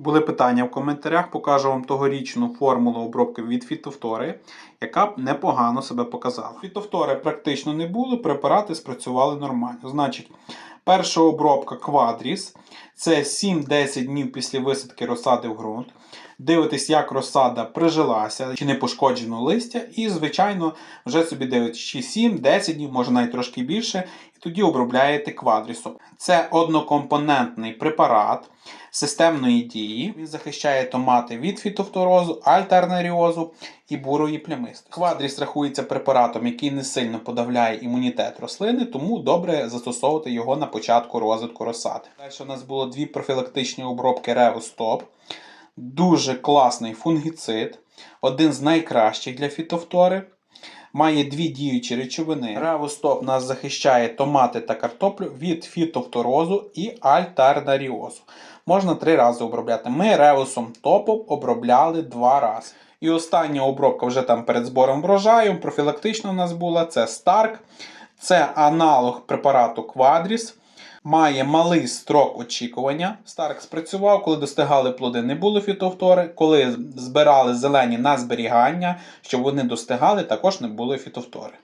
Були питання в коментарях, покажу вам тогорічну формулу обробки від фітофтори, яка б непогано себе показала. Фітофтори практично не було, препарати спрацювали нормально. Значить, перша обробка квадріс це 7-10 днів після висадки розсади в ґрунт. Дивитесь, як розсада прижилася, чи не пошкоджено листя, і, звичайно, вже собі дивитесь, чи 7-10 днів, може навіть трошки більше, і тоді обробляєте квадрісом. Це однокомпонентний препарат системної дії. Він захищає томати від фітофторозу, альтернаріозу і бурої плямистості. Квадріс рахується препаратом, який не сильно подавляє імунітет рослини, тому добре застосовувати його на початку розвитку розсади. Далі у нас було дві профілактичні обробки Ревостоп. Дуже класний фунгіцид, один з найкращих для фітофтори. Має дві діючі речовини. Ревостоп нас захищає томати та картоплю від фітофторозу і альтернаріозу. Можна три рази обробляти. Ми ревусом топом обробляли два рази. І остання обробка вже там перед збором врожаю. Профілактична у нас була це Старк. Це аналог препарату Quadris. Має малий строк очікування. Старк спрацював, коли достигали плоди, не було фітовтори. Коли збирали зелені на зберігання, щоб вони достигали, також не було фітофтори.